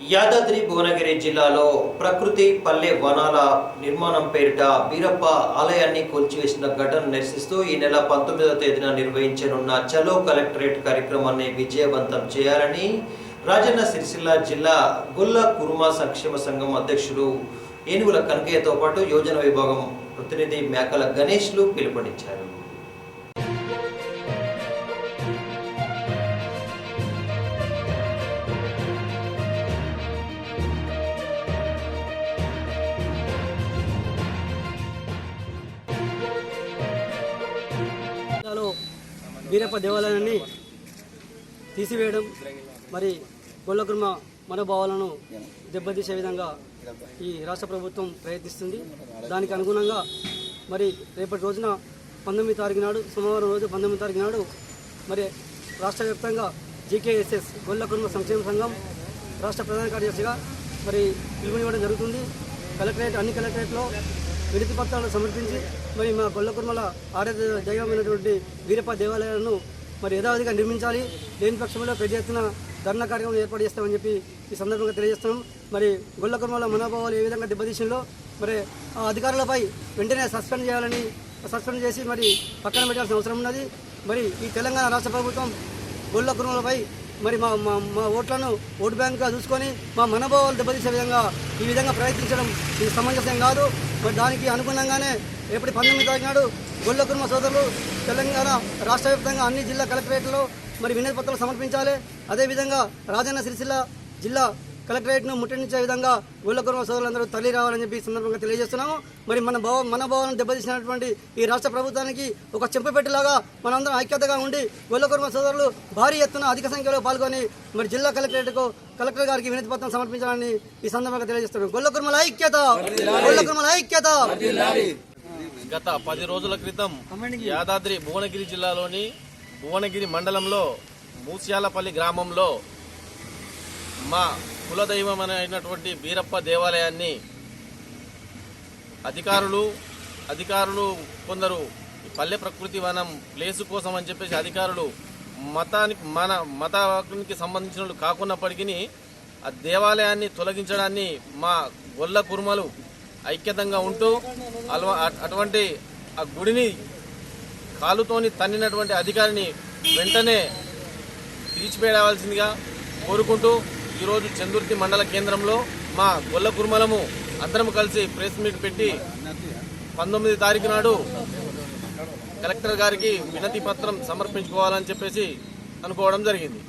యాదాద్రి భువనగిరి జిల్లాలో ప్రకృతి పల్లె వనాల నిర్మాణం పేరిట బీరప్ప ఆలయాన్ని కూల్చివేసిన ఘటన నిరసిస్తూ ఈ నెల పంతొమ్మిదవ తేదీన నిర్వహించనున్న చలో కలెక్టరేట్ కార్యక్రమాన్ని విజయవంతం చేయాలని రాజన్న సిరిసిల్ల జిల్లా గుల్ల కుర్మా సంక్షేమ సంఘం అధ్యక్షులు ఏనుగుల కనకయ్యతో పాటు యోజన విభాగం ప్రతినిధి మేకల గణేష్లు పిలుపునిచ్చారు. వీరప్ప దేవాలయాన్ని తీసివేయడం మరి గొల్లకుర్మ మనోభావాలను దెబ్బతీసే విధంగా ఈ రాష్ట్ర ప్రభుత్వం ప్రయత్నిస్తుంది. దానికి అనుగుణంగా మరి రేపటి రోజున పంతొమ్మిది తారీఖు నాడు సోమవారం రోజు పంతొమ్మిది తారీఖు నాడు మరి రాష్ట్ర వ్యాప్తంగా జీకేఎస్ఎస్ గొల్లకుర్మ సంక్షేమ సంఘం రాష్ట్ర ప్రధాన కార్యదర్శిగా మరి పిలుపునివ్వడం జరుగుతుంది. కలెక్టరేట్ అన్ని కలెక్టరేట్లో వినతి పత్రాలు సమర్పించి మరి మా గొల్లకుర్మల ఆరాధ్య దైవమైనటువంటి వీరప్ప దేవాలయాలను మరి యథావిధిగా నిర్మించాలి. లేని పక్షంలో పెద్ద ఎత్తున ధర్నా కార్యక్రమం ఏర్పాటు చేస్తామని చెప్పి ఈ సందర్భంగా తెలియజేస్తున్నాం. మరి గొల్లకుర్మల మనోభావాలు ఏ విధంగా దెబ్బతీసిందో మరి ఆ అధికారులపై వెంటనే సస్పెండ్ చేయాలని సస్పెండ్ చేసి మరి పక్కన పెట్టాల్సిన అవసరం ఉన్నది. మరి ఈ తెలంగాణ రాష్ట్ర ప్రభుత్వం గొల్ల కుటుంబాలపై మరి మా మా మా ఓట్లను ఓటు బ్యాంక్గా చూసుకొని మా మనోభావాలు దెబ్బతీసే విధంగా ఈ విధంగా ప్రయత్నించడం ఇది సమంజసం కాదు. మరి దానికి అనుగుణంగానే రేపటి పంతొమ్మిది తారీఖు నాడు గొల్ల కుటుంబ సోదరులు తెలంగాణ రాష్ట్ర వ్యాప్తంగా అన్ని జిల్లా కలెక్టరేట్లో మరి వినతి పత్రాలు సమర్పించాలి. అదేవిధంగా రాజన్న సిరిసిల్ల జిల్లా కలెక్టరేట్ను ముట్టడించే విధంగా గొల్ల కుటుంబ సోదరులందరూ తల్లి రావాలని చెప్పి ఈ సందర్భంగా తెలియజేస్తున్నాము. మరి మన భావ మనోభావాలను దెబ్బతీసినటువంటి ఈ రాష్ట్ర ప్రభుత్వానికి ఒక చెంపపెట్టేలాగా మనందరం ఐక్యతగా ఉండి గొల్ల కుటుంబ సోదరులు భారీ ఎత్తున అధిక సంఖ్యలో పాల్గొని మరి జిల్లా కలెక్టరేట్కు కలెక్టర్ గారికి వినతి పత్రం సమర్పించాలని ఈ సందర్భంగా తెలియజేస్తున్నాం గొల్ల కుర్మల ఐక్యత! గొల్ల కుర్మల ఐక్యత! గత పది రోజుల క్రితం యాదాద్రి భువనగిరి జిల్లాలోని భువనగిరి మండలంలో మూస్యాలపల్లి గ్రామంలో మా కులదైవం అయినటువంటి బీరప్ప దేవాలయాన్ని అధికారులు అధికారులు కొందరు పల్లె ప్రకృతి వనం ప్లేసు కోసం అని చెప్పేసి అధికారులు మతానికి మన మతానికి సంబంధించిన కాకున్నప్పటికీ ఆ దేవాలయాన్ని తొలగించడాన్ని మా గొల్ల కుర్మలు ఐక్యతంగా ఉంటూ అలవా అటువంటి ఆ గుడిని కాలుతోని తన్నినటువంటి అధికారిని వెంటనే తీర్చిపేయవలసిందిగా కోరుకుంటూ ఈరోజు చందుర్తి మండల కేంద్రంలో మా గొల్ల కుర్మలము అందరం కలిసి ప్రెస్ మీట్ పెట్టి పంతొమ్మిది తారీఖు నాడు కలెక్టర్ గారికి వినతి పత్రం సమర్పించుకోవాలని చెప్పేసి అనుకోవడం జరిగింది.